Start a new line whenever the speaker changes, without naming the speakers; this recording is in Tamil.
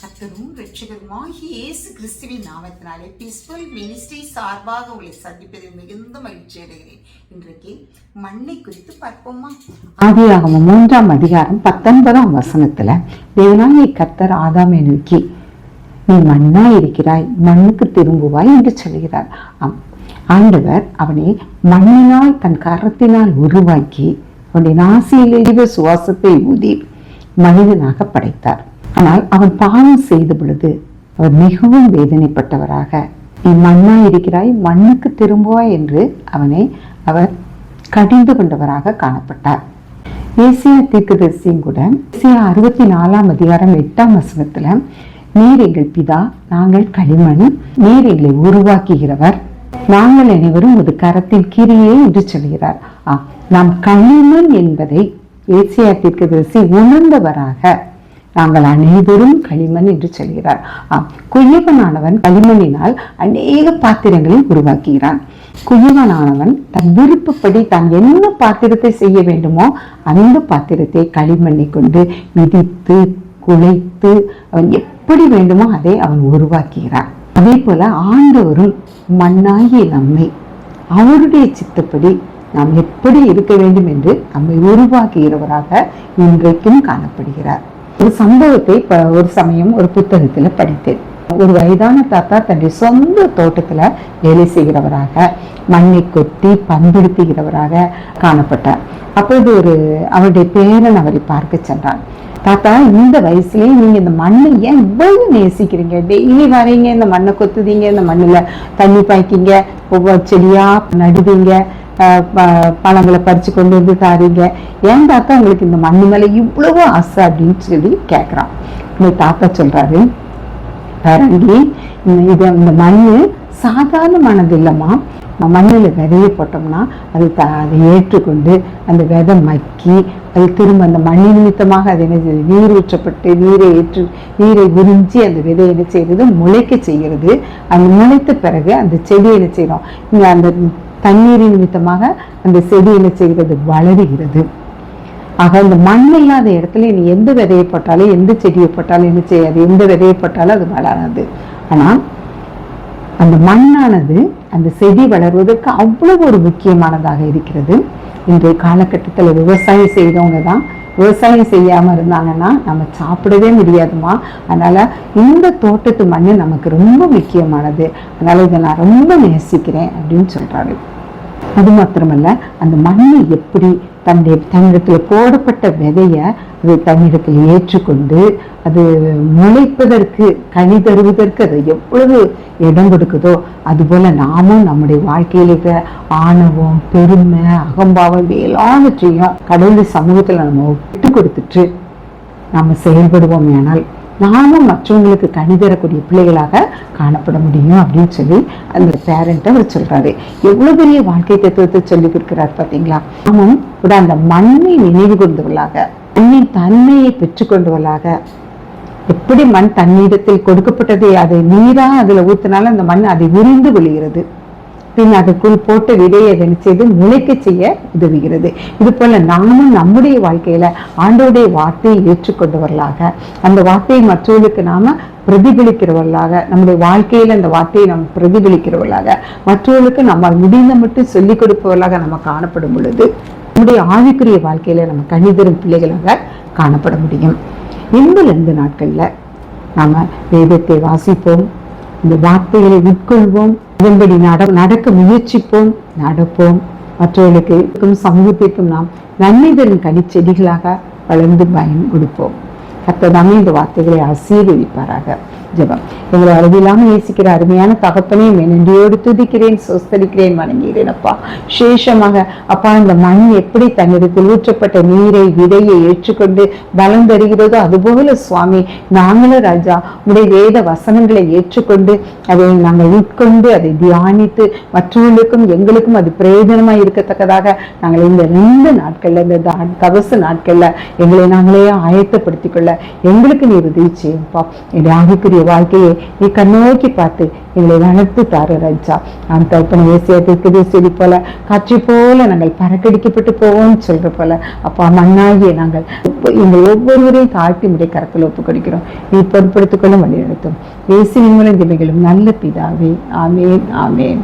கத்தரும் ரட்சகருமாகி இயேசு கிறிஸ்துவின் நாமத்தினாலே பிஸ்பல் மினிஸ்ட்ரி சார்பாக உங்களை சந்திப்பதில் மிகுந்த மகிழ்ச்சி அடைகிறேன். இன்றைக்கு மண்ணை குறித்து பார்ப்போமா?
ஆதியாகம மூன்றாம் அதிகாரம் பத்தொன்பதாம் வசனத்துல தேவனாகிய கத்தர் ஆதாமை நோக்கி நீ மண்ணாய் இருக்கிறாய் மண்ணுக்கு திரும்புவாய் என்று சொல்கிறார் ஆண்டவர் அவனை மண்ணினால் தன் கரத்தினால் உருவாக்கி அவனுடைய நாசியிலிருந்து சுவாசத்தை ஊதி மனிதனாக படைத்தார். ஆனால் அவன் பாவம் செய்த பொழுது அவர் மிகவும் வேதனைப்பட்டவராக நீ மண்ணாய் இருக்கிறாய் மண்ணுக்கு திரும்புவாய் என்று அவனை அவர் கடிந்து கொண்டவராக காணப்பட்டார். ஏசியா தீர்க்கதரிசியும் கூட ஏசியா அறுபத்தி நாலாம் அதிகாரம் எட்டாம் வசனத்துல நீர் எங்கள் பிதா நாங்கள் களிமண் நீர் எங்களை உருவாக்குகிறவர். நாங்கள் அனைவரும் ஒரு கரத்தின் கிரியே என்று சொல்கிறார். நாம் களிமண் என்பதை ஏசியா தீர்க்கதரிசி உணர்ந்தவராக நாங்கள் அனைவரும் களிமண் என்று சொல்கிறார். ஆம் குயவனானவன் களிமண்ணினால் அநேக பாத்திரங்களை உருவாக்குகிறான். குயவனானவன் தன் விருப்பப்படி தான் என்ன பாத்திரத்தை செய்ய வேண்டுமோ அந்த பாத்திரத்தை களிமண்ணை கொண்டு மிதித்து குலைத்து அவன் எப்படி வேண்டுமோ அதை அவன் உருவாக்குகிறான். அதே போல ஆண்டவரும் மண்ணாகிய நம்மை அவருடைய சித்தப்படி நாம் எப்படி இருக்க வேண்டும் என்று நம்மை உருவாக்குகிறவராக இன்றைக்கும் காணப்படுகிறார். ஒரு சம்பவத்தை ஒரு சமயம் ஒரு புத்தகத்தில் படித்தேன். ஒரு வயதான தாத்தா தன்னுடைய சொந்த தோட்டத்துல வேலை செய்கிறவராக மண்ணை கொத்தி பண்படுத்துகிறவராக காணப்பட்டார். அப்பொழுது ஒரு அவருடைய பேரன் அவரை பார்க்க சென்றான். தாத்தா இந்த வயசுலயே நீங்க இந்த மண்ணை ஏன் இவ்வளவு நேசிக்கிறீங்க? டெய்லி வரீங்க இந்த மண்ணை கொத்துதீங்க இந்த மண்ணுல தண்ணி பாய்க்கிங்க ஒவ்வொரு செடியா நடுவீங்க பழங்களை பறிச்சு கொண்டு வந்து தாரீங்க. ஏன் தாத்தா உங்களுக்கு இந்த மண்ணு மேலே இவ்வளவு ஆசை அப்படின்னு சொல்லி கேட்குறான் இந்த தாத்தா சொல்றாரு பரங்கி இது இந்த மண் சாதாரணமானது இல்லைம்மா. நம்ம மண்ணில் விதைய போட்டோம்னா அது த அதை ஏற்றுக்கொண்டு அந்த விதை மக்கி அது திரும்ப அந்த மண் நிமித்தமாக அது என்ன செய்யுது? நீர் ஊற்றப்பட்டு நீரை ஏற்று நீரை உறிஞ்சி அந்த விதை என்ன செய்கிறது முளைக்க செய்கிறது. அந்த முளைத்த பிறகு அந்த செடி என்ன செய்கிறோம் இங்கே அந்த தண்ணீரின் நிமித்தமாக அந்த செடி என்ன செய்கிறது? வளருகிறது. ஆக இந்த மண் இல்லாத இடத்துல நீ எந்த விதையை போட்டாலும் எந்த செடியை போட்டாலும் என்ன செய்யாது? எந்த விதையை போட்டாலும் அது வளராது. ஆனால் அந்த மண்ணானது அந்த செடி வளர்வதற்கு அவ்வளவு ஒரு முக்கியமானதாக இருக்கிறது. இன்றைய காலகட்டத்தில் விவசாயம் செய்தவங்க தான் விவசாயம் செய்யாமல் இருந்தாங்கன்னா நம்ம சாப்பிடவே முடியாதுமா. அதனால இந்த தோட்டத்து மண் நமக்கு ரொம்ப முக்கியமானது. அதனால் இதை நான் ரொம்ப நேசிக்கிறேன் அப்படின்னு சொல்கிறாரு அது மாத்திரமல்ல அந்த மண்ணை எப்படி தன்னுடைய தன்னிடத்தில் போடப்பட்ட விதையை அது தன்னிடத்தில் ஏற்றுக்கொண்டு அது முளைப்பதற்கு கனி தருவதற்கு அது எவ்வளவு இடம் கொடுக்குதோ அதுபோல நாமும் நம்முடைய வாழ்க்கையில இருக்கிற ஆணவம் பெருமை அகம்பாவம் எல்லாவற்றையும் கடவுள் சமூகத்தில் நம்ம விட்டு கொடுத்துட்டு நாம் செயல்படுவோம் ஆனால் நாமும் மற்றவங்களுக்கு கனி தரக்கூடிய பிள்ளைகளாக காணப்பட முடியும் அப்படின்னு சொல்லி அந்த பேரண்ட் அவர் சொல்றாரு. எவ்வளவு பெரிய வாழ்க்கை தத்துவத்தை சொல்லி கொடுக்கிறார் பாத்தீங்களா நாமும் கூட அந்த மண்ணை நினைவு கொண்டவர்களாக மண்ணின் தன்மையை பெற்றுக்கொண்டவர்களாக எப்படி மண் தண்ணீரத்தில் கொடுக்கப்பட்டது அதை நீரா அதுல ஊத்தினாலும் அந்த மண் அதை விரிந்து விழுகிறது பின் அதுக்குள் போட்ட விதையை நினைச்சது முளைக்க செய்ய உதவுகிறது. இது போல நாமும் நம்முடைய வாழ்க்கையில ஆண்டோடைய வார்த்தையை ஏற்றுக்கொண்டவர்களாக அந்த வார்த்தையை மற்றவர்களுக்கு நாம பிரதிபலிக்கிறவர்களாக நம்முடைய வாழ்க்கையில அந்த வார்த்தையை நாம் பிரதிபலிக்கிறவர்களாக மற்றவர்களுக்கு நம்மால் முடிந்த மட்டும் சொல்லிக் கொடுப்பவர்களாக நம்ம காணப்படும் பொழுது நம்முடைய ஆவிக்குரிய வாழ்க்கையில நம்ம கணிதரும் பிள்ளைகளாக காணப்பட முடியும். இந்த ரெண்டு நாட்கள்ல நாம வேதத்தை வாசிப்போம் இந்த வார்த்தைகளை உட்கொள்வோம் இதன்படி நட நடக்க முயற்சிப்போம் நடப்போம். மற்றவர்களுக்கு இருக்கும் சமூகத்திற்கும் நாம் நன்மை தரும் கனிச்செடிகளாக வளர்ந்து பயன் கொடுப்போம். கத்ததாமே இந்த வார்த்தைகளை ஆசீர்வதிப்பாராக. ஜெபம். எங்களை அளவில்லாமல் நேசிக்கிற அருமையான தகப்பனே நன்றியோடு துதிக்கிறேன் சொஸ்தளிக்கிறேன் வணங்குகிறேன் அப்பா. விசேஷமாக அப்பா இந்த மண் எப்படி தன்னிடத்தில் ஊற்றப்பட்ட நீரை விதையை ஏற்றுக்கொண்டு பலம் தருகிறதோ அதுபோல சுவாமி நாங்களும் ராஜா உடைய வேத வசனங்களை ஏற்றுக்கொண்டு அதை நாங்கள் உட்கொண்டு அதை தியானித்து மற்றவர்களுக்கும் எங்களுக்கும் அது பிரயோஜனமாக இருக்கத்தக்கதாக நாங்கள் இந்த ரெண்டு நாட்களில் இந்த தா- நாட்களில் எங்களை நாங்களே ஆயத்தப்படுத்திக் கொள்ள எங்களுக்கு நீர் உதவி செய்யும்ப்பா என் ஆவிக்குரிய எங்களுடைய வாழ்க்கையை நீ கண்ணோக்கி பார்த்து எங்களை வளர்த்து தாரு ராஜா. நாம் தகப்பன ஏசியா செடி போல காற்றை போல நாங்கள் பறக்கடிக்கப்பட்டு போவோம்னு சொல்ற போல அப்பா மண்ணாகிய நாங்கள் எங்கள் ஒவ்வொருவரையும் தாழ்த்தி முறை கரத்தில் ஒப்பு கொடுக்கிறோம் நீ பொருட்படுத்திக் கொள்ள வழி நடத்தும் இயேசுவின் மூலம் திமைகளும் நல்ல பிதாவே. ஆமேன் ஆமேன்.